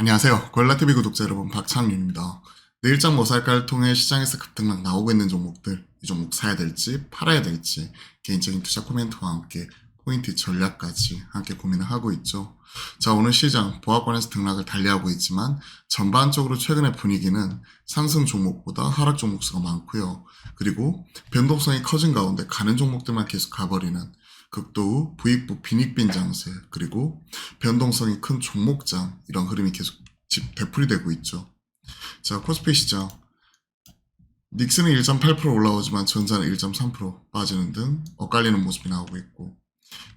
안녕하세요. 골라TV 구독자 여러분 박창윤입니다. 내일장 모살가를 통해 시장에서 급등락 나오고 있는 종목들 이 종목 사야 될지 팔아야 될지 개인적인 투자 코멘트와 함께 포인트 전략까지 함께 고민을 하고 있죠. 자 오늘 시장 보합권에서 등락을 달리하고 있지만 전반적으로 최근의 분위기는 상승 종목보다 하락 종목 수가 많고요. 그리고 변동성이 커진 가운데 가는 종목들만 계속 가버리는 극도의 부익부 빈익빈 장세 그리고 변동성이 큰 종목장 이런 흐름이 계속 집 되풀이되고 있죠. 자 코스피 시장 닉스는 1.8% 올라오지만 전자는 1.3% 빠지는 등 엇갈리는 모습이 나오고 있고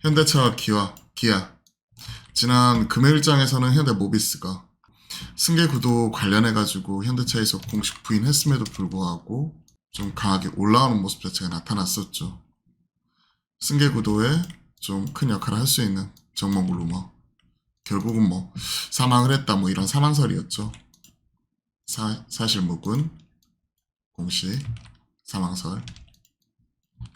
현대차와 기아, 기아 지난 금요일장에서는 현대 모비스가 승계 구도 관련해 가지고 현대차에서 공식 부인했음에도 불구하고 좀 강하게 올라오는 모습 자체가 나타났었죠. 승계 구도에 좀 큰 역할을 할 수 있는 정몽 루머. 결국은 뭐 사망을 했다 뭐 이런 사망설이었죠. 사, 사실 묵은 공식 사망설.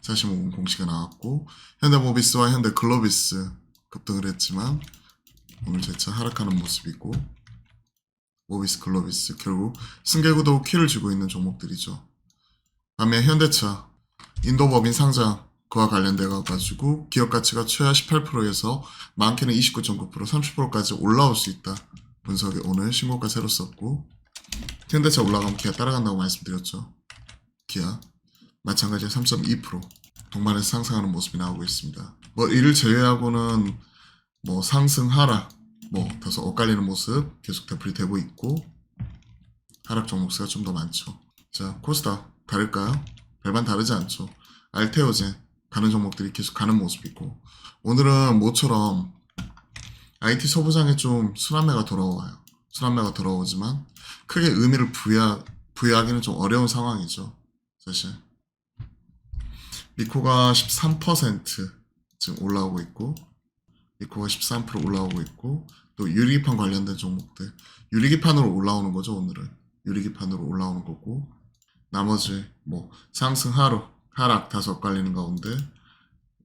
사실 묵은 공식이 나왔고 현대모비스와 현대글로비스 급등을 했지만 오늘 재차 하락하는 모습이고 모비스 글로비스 결국 승계 구도 키를 쥐고 있는 종목들이죠. 반면 현대차 인도법인 상장 그와 관련돼 가지고 기업 가치가 최하 18%에서 많게는 29.9% 30%까지 올라올 수 있다. 분석에 오늘 신고가 새로 썼고 현대차 올라가면 기아 따라간다고 말씀드렸죠. 기아 마찬가지로 3.2% 동반해서 상승하는 모습이 나오고 있습니다. 뭐 이를 제외하고는 뭐 상승 하락 뭐 다소 엇갈리는 모습 계속 되풀이 되고 있고 하락 종목 수가 좀 더 많죠. 자 코스닥 다를까요? 별반 다르지 않죠. 알테오젠 가는 종목들이 계속 가는 모습이고 오늘은 모처럼 IT 소부장에 좀 순환매가 돌아와요. 순환매가 돌아오지만 크게 의미를 부여 부여하기는 좀 어려운 상황이죠. 사실 미코가 13% 지금 올라오고 있고 미코가 13% 올라오고 있고 또 유리기판 관련된 종목들 유리기판으로 올라오는 거죠 오늘은 유리기판으로 올라오는 거고 나머지 뭐 상승 하루 하락 다소 엇갈리는 가운데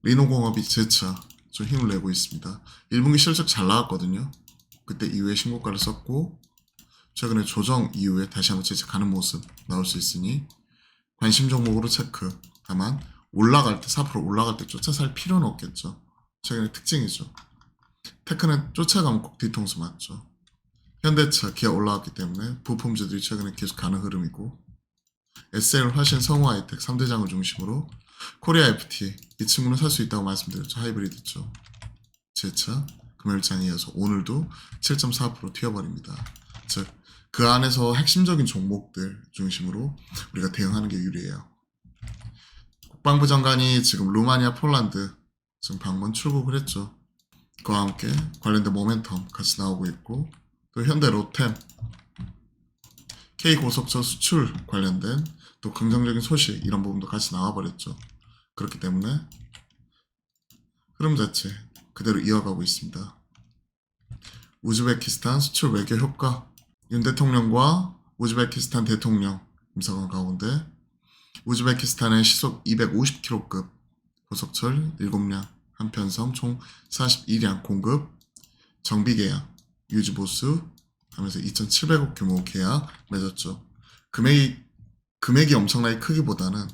리노공업이 재차 좀 힘을 내고 있습니다. 1분기 실적 잘 나왔거든요. 그때 이후에 신고가를 썼고 최근에 조정 이후에 다시 한번 재차 가는 모습 나올 수 있으니 관심 종목으로 체크. 다만 올라갈 때 4% 올라갈 때 쫓아 살 필요는 없겠죠. 최근의 특징이죠. 테크는 쫓아가면 꼭 뒤통수 맞죠. 현대차, 기아 올라왔기 때문에 부품주들이 최근에 계속 가는 흐름이고 SL 화신 성우 하이텍 3대장을 중심으로 코리아 FT 이 친구는 살 수 있다고 말씀드렸죠. 하이브리드죠. 제차 금요일장에 이어서 오늘도 7.4% 튀어버립니다. 즉 그 안에서 핵심적인 종목들 중심으로 우리가 대응하는 게 유리해요. 국방부 장관이 지금 루마니아, 폴란드 지금 방문 출국을 했죠. 그와 함께 관련된 모멘텀 같이 나오고 있고 또 현대 로템 K 고속철 수출 관련된 또 긍정적인 소식 이런 부분도 같이 나와버렸죠. 그렇기 때문에 흐름 자체 그대로 이어가고 있습니다. 우즈베키스탄 수출 외교 효과 윤 대통령과 우즈베키스탄 대통령 임사관 가운데 우즈베키스탄의 시속 250km급 고속철 7량 한편성 총 42량 공급 정비 계약 유지 보수 하면서 2,700억 규모 계약 맺었죠. 금액이 금액이 엄청나게 크기보다는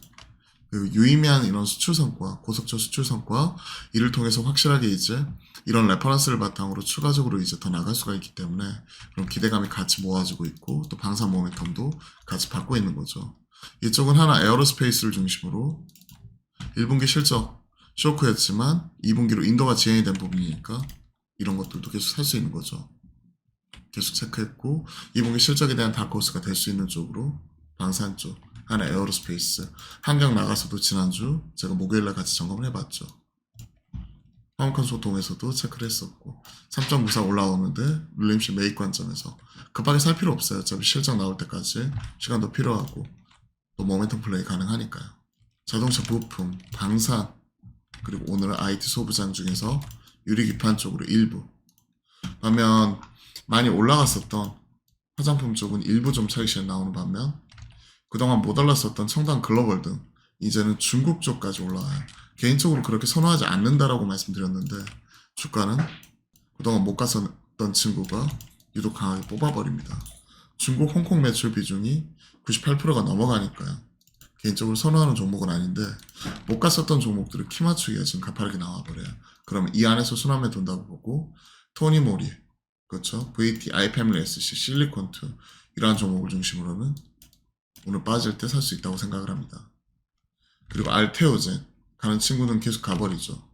그 유의미한 이런 수출 성과, 고속철 수출 성과 이를 통해서 확실하게 이제 이런 레퍼런스를 바탕으로 추가적으로 이제 더 나갈 수가 있기 때문에 그런 기대감이 같이 모아지고 있고 또 방산 모멘텀도 같이 받고 있는 거죠. 이쪽은 하나 에어로스페이스를 중심으로 1분기 실적 쇼크였지만 2분기로 인도가 지연이 된 부분이니까 이런 것들도 계속 살 수 있는 거죠. 계속 체크했고 2분기 실적에 대한 다크호스가 될 수 있는 쪽으로 방산 쪽 하나 에어로스페이스 한강 나가서도 지난주 제가 목요일날 같이 점검을 해봤죠. 화목한 소통에서도 체크를 했었고 3.94 올라오는데 룰림씨 매입 관점에서 급하게 살 필요 없어요. 어차피 실적 나올 때까지 시간도 필요하고 또 모멘텀 플레이 가능하니까요. 자동차 부품, 방산 그리고 오늘은 IT 소부장 중에서 유리기판 쪽으로 일부 반면 많이 올라갔었던 화장품 쪽은 일부 좀 차익실에 나오는 반면 그동안 못 올랐었던 청담 글로벌 등 이제는 중국 쪽까지 올라와요. 개인적으로 그렇게 선호하지 않는다라고 말씀드렸는데 주가는 그동안 못 갔었던 친구가 유독 강하게 뽑아버립니다. 중국 홍콩 매출 비중이 98%가 넘어가니까요. 개인적으로 선호하는 종목은 아닌데 못 갔었던 종목들을 키 맞추기가 지금 가파르게 나와버려요. 그러면 이 안에서 순환매 돈다고 보고 토니 모리, 그렇죠? VT, 아이패밀리 SC, 실리콘2 이러한 종목을 중심으로는 오늘 빠질 때 살 수 있다고 생각을 합니다. 그리고 알테오젠 가는 친구는 계속 가버리죠.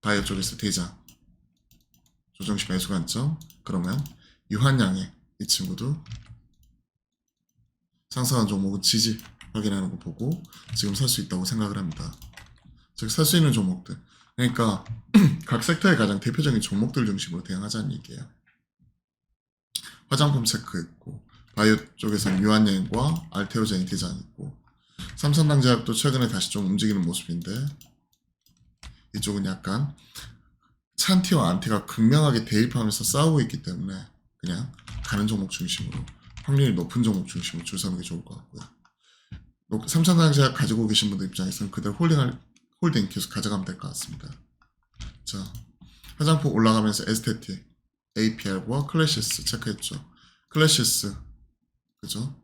바이오 쪽에서 대장 조정시 매수 관점 그러면 유한양의 이 친구도 상승한 종목은 지지 확인하는 거 보고 지금 살 수 있다고 생각을 합니다. 즉 살 수 있는 종목들 그러니까 각 섹터의 가장 대표적인 종목들 중심으로 대응하자는 얘기예요. 화장품 체크했고 바이오 쪽에서는 유한양과 알테오젠이 대장 있고 삼성당제약도 최근에 다시 좀 움직이는 모습인데 이쪽은 약간 찬티와 안티가 극명하게 대립하면서 싸우고 있기 때문에 그냥 가는 종목 중심으로 확률이 높은 종목 중심으로 줄 서는 게 좋을 것 같고요. 녹- 삼성당제약 가지고 계신 분들 입장에서는 그대로 홀딩할 홀딩 계속 가져가면 될 것 같습니다. 자 화장품 올라가면서 에스테틱, APR과 클래시스 체크했죠. 클래시스 그죠?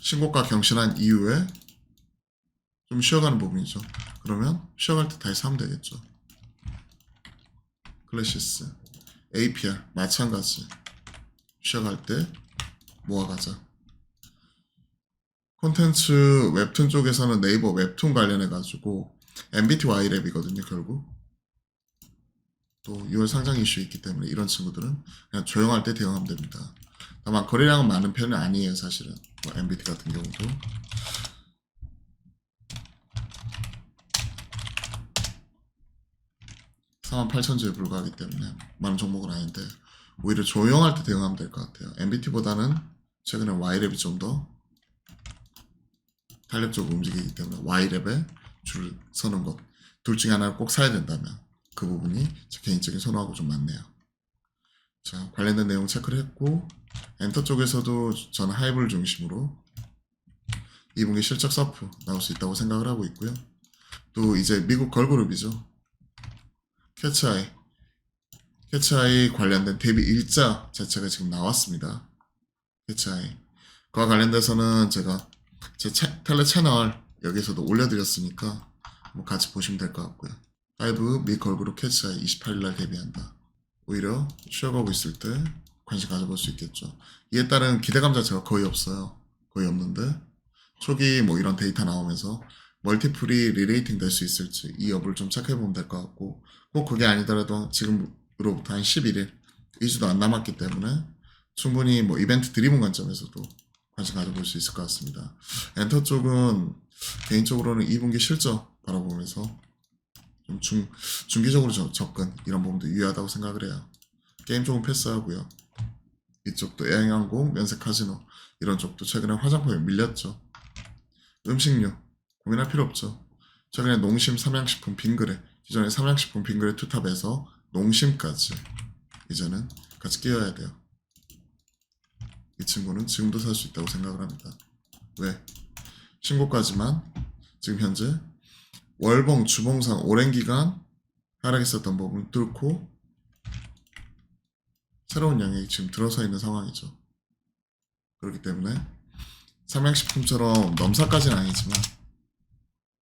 신고가 경신한 이후에 좀 쉬어가는 부분이죠. 그러면 쉬어갈 때 다시 사면 되겠죠. 클래시스, APR 마찬가지. 쉬어갈 때 모아가자. 콘텐츠 웹툰 쪽에서는 네이버 웹툰 관련해 가지고 MBTY 랩이거든요, 결국. 또 6월 상장 이슈 있기 때문에 이런 친구들은 그냥 조용할 때 대응하면 됩니다. 다만 거래량은 많은 편은 아니에요, 사실은. 뭐 MBT 같은 경우도. 48,000주에 불과하기 때문에 많은 종목은 아닌데 오히려 조용할 때 대응하면 될 것 같아요. MBT보다는 최근에 Y랩이 좀 더 탄력적으로 움직이기 때문에 Y랩에 줄을 서는 것. 둘 중에 하나를 꼭 사야 된다면 그 부분이 제 개인적인 선호하고 좀 맞네요. 자, 관련된 내용 체크를 했고 엔터 쪽에서도 저는 하이브를 중심으로 2분기 실적 서프 나올 수 있다고 생각을 하고 있고요. 또 이제 미국 걸그룹이죠. 캐치아이 캐치아이 관련된 데뷔 일자 자체가 지금 나왔습니다. 캐치아이 그와 관련돼서는 제가 제 채- 텔레 채널 여기서도 올려드렸으니까 뭐 같이 보시면 될 것 같고요. 하이브 미 걸그룹 캐치아이 28일날 데뷔한다. 오히려 쉬어가고 있을 때 관심 가져볼 수 있겠죠. 이에 따른 기대감 자체가 거의 없어요. 거의 없는데 초기 뭐 이런 데이터 나오면서 멀티플이 리레이팅 될 수 있을지 이 여부를 좀 체크해 보면 될 것 같고 꼭 그게 아니더라도 지금으로부터 한 11일 2주도 안 남았기 때문에 충분히 뭐 이벤트 드리븐 관점에서도 관심 가져볼 수 있을 것 같습니다. 엔터 쪽은 개인적으로는 2분기 실적 바라보면서 좀 중, 중기적으로 저- 접근 이런 부분도 유의하다고 생각을 해요. 게임 쪽은 패스하고요. 이쪽도 애양항공, 면세 카지노 이런 쪽도 최근에 화장품에 밀렸죠. 음식료 고민할 필요 없죠. 최근에 농심 삼양식품 빙그레 기존에 삼양식품 빙그레 투탑에서 농심까지 이제는 같이 끼워야 돼요. 이 친구는 지금도 살 수 있다고 생각을 합니다. 왜? 신고까지만 지금 현재 월봉, 주봉상 오랜 기간 하락했었던 부분을 뚫고 새로운 양액이 지금 들어서 있는 상황이죠. 그렇기 때문에 삼양식품처럼 넘사까지는 아니지만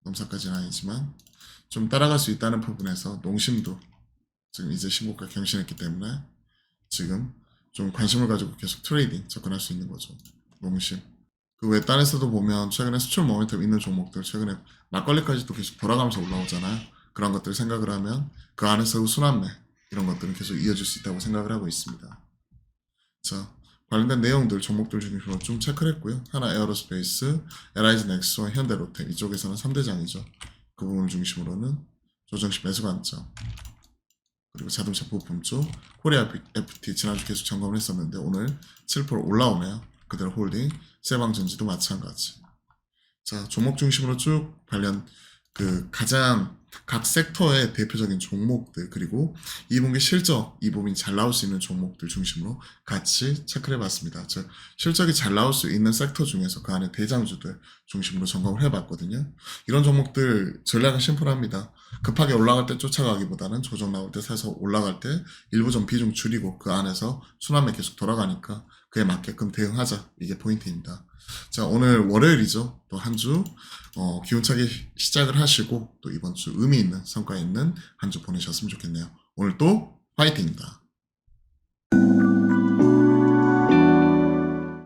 넘사까지는 아니지만 좀 따라갈 수 있다는 부분에서 농심도 지금 이제 신고가 경신했기 때문에 지금 좀 관심을 가지고 계속 트레이딩 접근할 수 있는 거죠. 농심. 그 외 딴에서도 보면 최근에 수출 모멘텀 있는 종목들 최근에 막걸리까지도 계속 돌아가면서 올라오잖아요. 그런 것들 생각을 하면 그 안에서 순환매 이런 것들은 계속 이어질 수 있다고 생각을 하고 있습니다. 자 관련된 내용들 종목들 중에서 좀 체크를 했고요. 하나 에어로스페이스, LIG 넥스와 현대로테 이쪽에서는 3대장이죠. 그 부분 중심으로는 조정식 매수 관점 그리고 자동차 부품 쪽 코리아 FT 지난주 계속 점검을 했었는데 오늘 7% 올라오네요. 그대로 홀딩, 세방전지도 마찬가지. 자 종목 중심으로 쭉 관련 그 가장 각 섹터의 대표적인 종목들 그리고 2분기 실적 이 부분이 잘 나올 수 있는 종목들 중심으로 같이 체크를 해봤습니다. 즉 실적이 잘 나올 수 있는 섹터 중에서 그 안에 대장주들 중심으로 점검을 해봤거든요. 이런 종목들 전략은 심플합니다. 급하게 올라갈 때 쫓아가기보다는 조정 나올 때 사서 올라갈 때 일부 좀 비중 줄이고 그 안에서 순환매 계속 돌아가니까 그에 맞게끔 대응하자 이게 포인트입니다. 자, 오늘 월요일이죠. 또 한 주, 어, 기운차게 시작을 하시고, 또 이번 주 의미 있는, 성과 있는 한 주 보내셨으면 좋겠네요. 오늘 또 화이팅입니다.